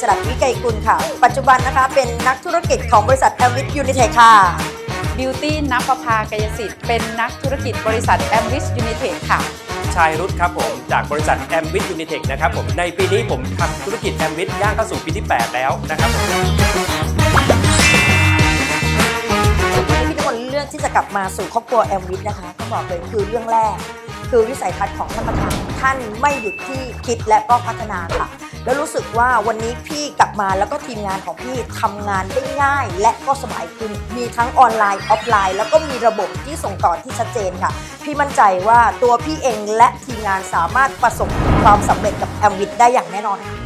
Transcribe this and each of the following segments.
จรัสวิไกรกุลค่ะ ปัจจุบันนะคะเป็นนักธุรกิจของบริษัทแอมวิทยูนิเทคค่ะบิวตี้นับประภากายสิทธิ์เป็นนักธุรกิจบริษัทแอมวิสยูนิเทคค่ะ ชายรุธครับผมจากบริษัทแอมวิทยูนิเทคนะครับผมในปีนี้ผมทำธุรกิจแอมวิทย่างเข้าสู่ปีที่ 8 แล้วนะครับผมที่พี่ทุกคนเลือกที่จะกลับมาสู่ครอบครัวแอมวิทนะคะต้องบอกเลยคือเรื่องแรก คือวิสัยทัศน์ของท่านประธานท่านไม่หยุดที่คิดและก็พัฒนาค่ะ แล้วรู้สึกว่าวันนี้พี่กลับมาแล้วก็ทีมงานของพี่ทำงานได้ง่าย และก็สบายขึ้นมีทั้งออนไลน์ออฟไลน์ แล้วก็มีระบบที่ส่งต่อที่ชัดเจนค่ะ พี่มั่นใจว่าตัวพี่เองและทีมงานสามารถประสบความสำเร็จกับแอมวิทได้อย่างแน่นอนค่ะ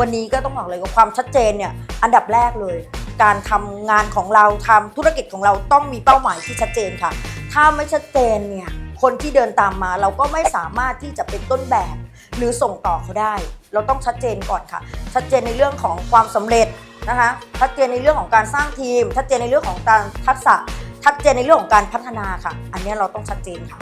วันนี้ก็ต้องบอกเลยว่าความชัดเจนเนี่ยอันดับแรกเลย การทำงานของเราทำธุรกิจของเราต้องมีเป้าหมายที่ชัดเจนค่ะ ถ้าไม่ชัดเจนเนี่ย คนที่เดินตามมาเราก็ไม่สามารถที่จะเป็นต้นแบบ หรือส่งต่อเขาได้ เราต้องชัดเจนก่อนค่ะ ชัดเจนในเรื่องของความสำเร็จนะคะชัดเจนในเรื่องของการสร้างทีม ชัดเจนในเรื่องของการทักษะชัดเจนในเรื่องของการพัฒนาค่ะ อันนี้เราต้องชัดเจนค่ะ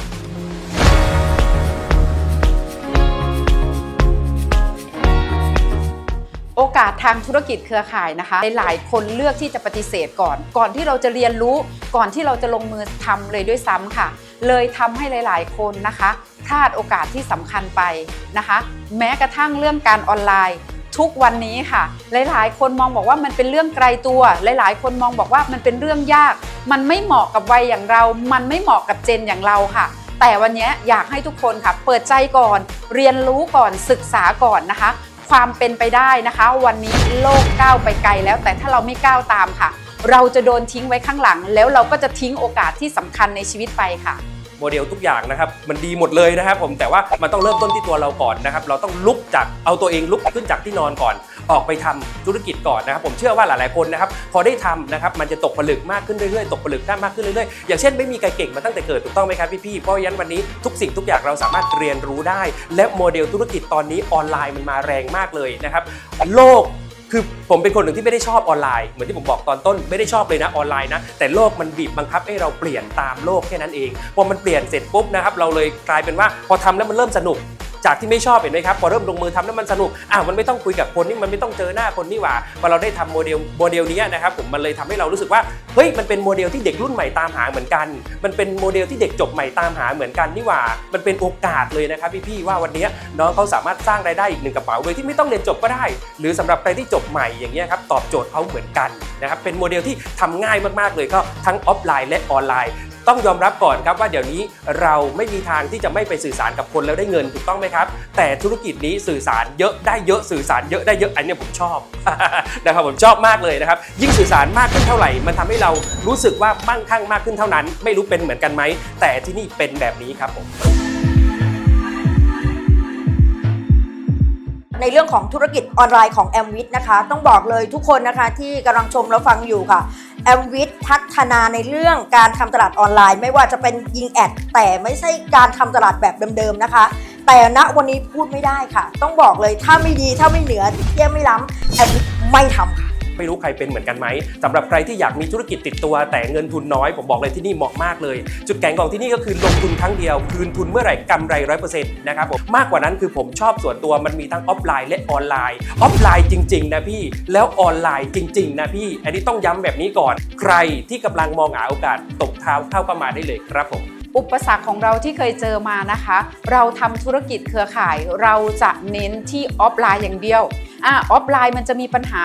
โอกาสทางธุรกิจเครือข่ายนะคะ หลายคนเลือกที่จะปฏิเสธก่อน ก่อนที่เราจะเรียนรู้ ก่อนที่เราจะลงมือทำเลยด้วยซ้ำค่ะ เลยทำให้หลาย ๆ คนนะคะพลาดโอกาสที่สำคัญไปนะคะ แม้กระทั่งเรื่องการออนไลน์ทุกวันนี้ค่ะ หลายๆ คนมองบอกว่ามันเป็นเรื่องไกลตัว หลายๆ คนมองบอกว่ามันเป็นเรื่องยาก มันไม่เหมาะกับวัยอย่างเรา มันไม่เหมาะกับเจนอย่างเราค่ะ แต่วันนี้อยากให้ทุกคนค่ะ เปิดใจก่อน เรียนรู้ก่อนศึกษาก่อนนะคะ ความเป็นไปได้นะคะ วันนี้โลกก้าวไปไกลแล้วแต่ถ้าเราไม่ก้าวตามค่ะ เราจะโดนทิ้งไว้ข้างหลัง แล้วเราก็จะทิ้งโอกาสที่สำคัญในชีวิตไปค่ะ โมเดลทุกอย่างนะครับมันดีหมดเลยนะครับผมแต่ว่ามันต้องเริ่มต้นที่ตัวเราก่อนนะครับเราต้องลุกจากเอาตัวเองลุกขึ้นจากที่นอนก่อน ออกไปทำธุรกิจก่อนนะครับ ผมเชื่อว่าหลายๆคนนะครับพอได้ทำนะครับมันจะตกผลึกมากขึ้นเรื่อยๆตกผลึกได้มากขึ้นเรื่อยๆอย่างเช่นไม่มีใครเก่งมาตั้งแต่เกิดถูกต้องไหมครับพี่ๆเพราะฉะนั้นวันนี้ทุกสิ่งทุกอย่างเราสามารถเรียนรู้ได้ และโมเดลธุรกิจตอนนี้ออนไลน์มันมาแรงมากเลยนะครับโลก คือผมเป็นคนหนึ่งที่ไม่ได้ชอบออนไลน์เหมือนที่ผมบอกตอนต้นไม่ได้ชอบเลยนะออนไลน์นะแต่โลกมันบีบบังคับให้เราเปลี่ยนตามโลกแค่นั้นเองพอมันเปลี่ยนเสร็จปุ๊บนะครับเราเลยกลายเป็นว่าพอทำแล้วมันเริ่มสนุก จากที่ไม่ชอบเห็นไหมครับพอเริ่มลงมือทำแล้วมันสนุกอะมันไม่ต้องคุยกับคนนี่มันไม่ต้องเจอหน้าคนนี่หว่าพอเราได้ทำโมเดลโมเดลนี้นะครับผมมันเลยทำให้เรารู้สึกว่าเฮ้ยมันเป็นโมเดลที่เด็กรุ่นใหม่ตามหาเหมือนกัน มันเป็นโมเดลที่เด็กจบใหม่ตามหาเหมือนกันนี่หว่า มันเป็นโอกาสเลยนะครับพี่ๆว่าวันนี้น้องเขาสามารถสร้างรายได้อีกหนึ่งกระเป๋าโดยที่ไม่ต้องเรียนจบก็ได้ หรือสำหรับใครที่จบใหม่อย่างเงี้ยครับตอบโจทย์เขาเหมือนกันนะครับเป็นโมเดลที่ทำง่ายมากๆเลยก็ทั้งออฟไลน์และออนไลน์ ต้องยอมรับก่อนครับว่าเดี๋ยวนี้เราไม่มีทางที่จะไม่ไปสื่อสารกับคนแล้วได้เงินถูกต้องไหมครับ แต่ธุรกิจนี้สื่อสารเยอะได้เยอะสื่อสารเยอะได้เยอะอันเนี้ยผมชอบนะครับผมชอบมากเลยนะครับ ยิ่งสื่อสารมากขึ้นเท่าไหร่ มันทำให้เรารู้สึกว่ามั่งคั่งมากขึ้นเท่านั้น ไม่รู้เป็นเหมือนกันไหมแต่ที่นี่เป็นแบบนี้ครับผม ในเรื่องของธุรกิจออนไลน์ของแอมวิทนะคะ ต้องบอกเลยทุกคนนะคะที่กำลังชมและฟังอยู่ค่ะแอมวิทพัฒนาในเรื่องการทำตลาดออนไลน์ ไม่ว่าจะเป็นยิงแอดแต่ไม่ใช่การทำตลาดแบบเดิมๆนะคะ แต่ณวันนี้พูดไม่ได้ค่ะ ต้องบอกเลยถ้าไม่ดีถ้าไม่เหนือเที่ยไม่ล้ำ a m w i t ไม่ทำค่ะ ไม่รู้ใครเป็นเหมือนกันไหมสำหรับใครที่อยากมีธุรกิจติดตัวแต่เงินทุนน้อย ผมบอกเลยที่นี่เหมาะมากเลย จุดแข็งของที่นี่ก็คือลงทุนครั้งเดียว คืนทุนเมื่อไหร่กำไรร้อยเปอร์เซ็นต์นะครับผมมากกว่านั้นคือผมชอบส่วนตัวมันมีทั้งออฟไลน์และออนไลน์ออฟไลน์จริง ๆ นะพี่แล้วออนไลน์จริง ๆ นะพี่ อันนี้ต้องย้ำแบบนี้ก่อน ใครที่กำลังมองหาโอกาสตบเท้าเข้าก็มาได้เลยครับผมอุปสรรคของเราที่เคยเจอมานะคะ เราทำธุรกิจเครือข่าย เราจะเน้นที่ออฟไลน์อย่างเดียวอะออฟไลน์มันจะมีปัญหา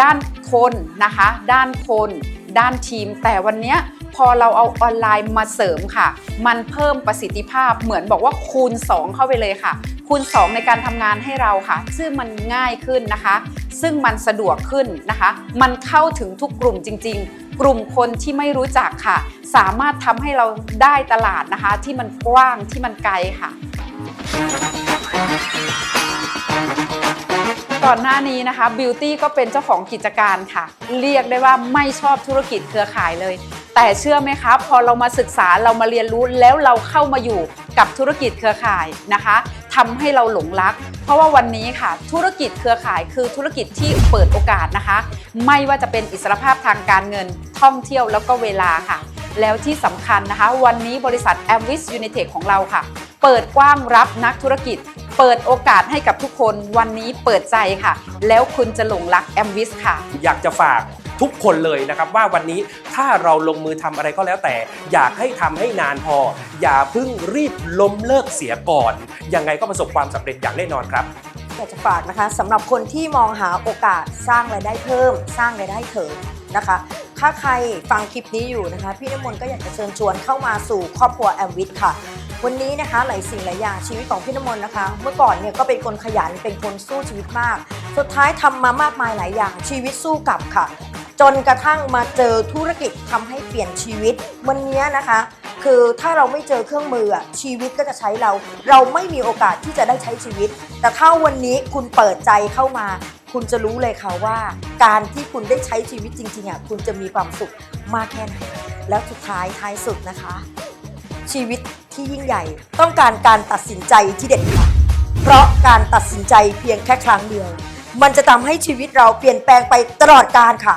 ด้านคนนะคะ ด้านคน ด้านทีม แต่วันนี้พอเราเอาออนไลน์มาเสริมค่ะ มันเพิ่มประสิทธิภาพเหมือนบอกว่าคูณ 2 เข้าไปเลยค่ะ คูณ 2 ในการทำงานให้เราค่ะ ซึ่งมันง่ายขึ้นนะคะ ซึ่งมันสะดวกขึ้นนะคะ มันเข้าถึงทุกกลุ่มจริง ๆ กลุ่มคนที่ไม่รู้จักค่ะ สามารถทำให้เราได้ตลาดนะคะ ที่มันกว้างที่มันไกลค่ะ ก่อนหน้านี้นะคะบิวตี้ก็เป็นเจ้าของกิจการค่ะ เรียกได้ว่าไม่ชอบธุรกิจเครือข่ายเลย แต่เชื่อไหมคะพอเรามาศึกษาเรามาเรียนรู้แล้วเราเข้ามาอยู่กับธุรกิจเครือข่ายนะคะทำให้เราหลงรัก เพราะว่าวันนี้ค่ะ ธุรกิจเครือข่ายคือธุรกิจที่เปิดโอกาสนะคะ ไม่ว่าจะเป็นอิสรภาพทางการเงิน ท่องเที่ยวแล้วก็เวลาค่ะ แล้วที่สำคัญนะคะ วันนี้บริษัท a m w i s Unitech ของเราค่ะ เปิดกว้างรับนักธุรกิจ เปิดโอกาสให้กับทุกคนวันนี้เปิดใจค่ะ แล้วคุณจะหลงรักแอมวิสค่ะ อยากจะฝากทุกคนเลยนะครับว่าวันนี้ถ้าเราลงมือทำอะไรก็แล้วแต่ อยากให้ทำให้นานพอ อย่าเพิ่งรีบล้มเลิกเสียก่อน ยังไงก็ประสบความสำเร็จอย่างแน่นอนครับ อยากจะฝากนะคะสำหรับคนที่มองหาโอกาสสร้างรายได้เพิ่ม สร้างรายได้เถิดนะคะ ถ้าใครฟังคลิปนี้อยู่นะคะ พี่น้ำมนต์ก็อยากจะเชิญชวนเข้ามาสู่ครอบครัวแอมวิทค่ะ วันนี้นะคะหลายสิ่งหลายอย่างชีวิตของพี่น้ำมนต์นะคะ เมื่อก่อนเนี่ยก็เป็นคนขยันเป็นคนสู้ชีวิตมาก สุดท้ายทำมามากมายหลายอย่าง ชีวิตสู้กลับค่ะ จนกระทั่งมาเจอธุรกิจทำให้เปลี่ยนชีวิต วันนี้นะคะ คือถ้าเราไม่เจอเครื่องมือชีวิตก็จะใช้เรา เราไม่มีโอกาสที่จะได้ใช้ชีวิต แต่ถ้าวันนี้คุณเปิดใจเข้ามาคุณจะรู้เลยค่ะว่าการที่คุณได้ใช้ชีวิตจริงๆอะคุณจะมีความสุขมากแค่ไหนแล้วสุดท้ายท้ายสุดนะคะ ชีวิตที่ยิ่งใหญ่ ต้องการการตัดสินใจที่เด็ดขาดเพราะการตัดสินใจเพียงแค่ครั้งเดียว มันจะทำให้ชีวิตเราเปลี่ยนแปลงไปตลอดกาลค่ะ